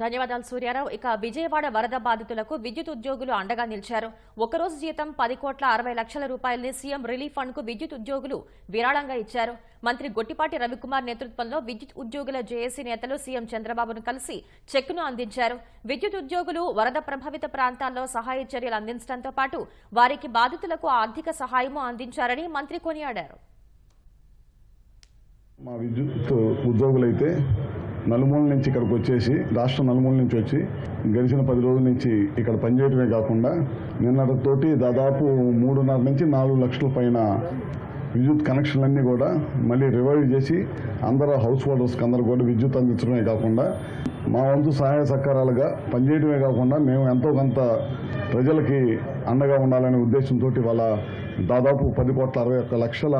ధన్యవాదాలు సూర్యారావు. ఇక విజయవాడ వరద బాధితులకు విద్యుత్ ఉద్యోగులు అండగా నిలిచారు. ఒకరోజు జీతం పది కోట్ల అరవై లక్షల రూపాయలని సీఎం రిలీఫ్ ఫండ్కు విద్యుత్ ఉద్యోగులు విరాళంగా ఇచ్చారు. మంత్రి గొట్టిపాటి రవికుమార్ నేతృత్వంలో విద్యుత్ ఉద్యోగుల జేఏసీ నేతలు సీఎం చంద్రబాబును కలిసి చెక్కును అందించారు. విద్యుత్ ఉద్యోగులు వరద ప్రభావిత ప్రాంతాల్లో సహాయ చర్యలు అందించడంతో పాటు వారికి బాధితులకు ఆర్థిక సహాయము అందించారని మంత్రి కొనియాడారు. మా విద్యుత్ ఉద్యోగులైతే నలుమూల నుంచి ఇక్కడికి వచ్చేసి రాష్ట్రం నలుమూల నుంచి వచ్చి గడిచిన పది రోజుల నుంచి ఇక్కడ పనిచేయడమే కాకుండా నిన్నటితోటి దాదాపు మూడున్నర నుంచి నాలుగు లక్షల పైన విద్యుత్ కనెక్షన్లన్నీ కూడా మళ్ళీ రివైవ్ చేసి అందరూ హౌస్ హోల్డర్స్కి అందరూ కూడా విద్యుత్ అందించడమే కాకుండా మా వంతు సహాయ సహకారాలుగా పనిచేయడమే కాకుండా మేము ఎంతో కొంత ప్రజలకి అండగా ఉండాలనే ఉద్దేశంతో వాళ్ళ దాదాపు పది కోట్ల అరవై ఒక్క లక్షల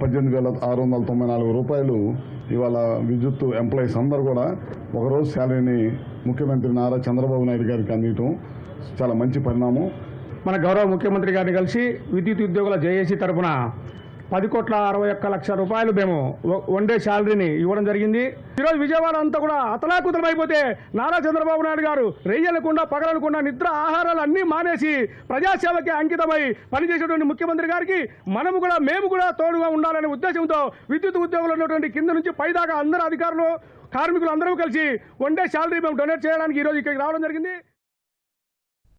పద్దెనిమిది వేల ఆరు వందల తొంభై నాలుగు రూపాయలు ఇవాళ విద్యుత్ ఎంప్లాయీస్ అందరూ కూడా ఒకరోజు శాలరీని ముఖ్యమంత్రి నారా చంద్రబాబు నాయుడు గారికి అందించడం చాలా మంచి పరిణామం. మన గౌరవ ముఖ్యమంత్రి గారిని కలిసి విద్యుత్ ఉద్యోగుల జేఏసీ తరపున పది కోట్ల అరవై ఒక్క లక్షల రూపాయలు మేము వన్ డే శాలరీని ఇవ్వడం జరిగింది. ఈరోజు విజయవాడ అంతా కూడా అతలాకుతలం అయిపోతే నారా చంద్రబాబు నాయుడు గారు రెయ్యలకుండా పగలకుండా నిద్ర ఆహారాలు అన్నీ మానేసి ప్రజాసేవకి అంకితమై పనిచేసేటువంటి ముఖ్యమంత్రి గారికి మనము కూడా మేము కూడా తోడుగా ఉండాలనే ఉద్దేశంతో విద్యుత్ ఉద్యోగులు ఉన్నటువంటి కింద నుంచి పైదాకా అందరు అధికారులు కార్మికులు అందరూ కలిసి వన్ డే శాలరీ మేము డొనేట్ చేయడానికి ఈరోజు ఇక్కడికి రావడం జరిగింది.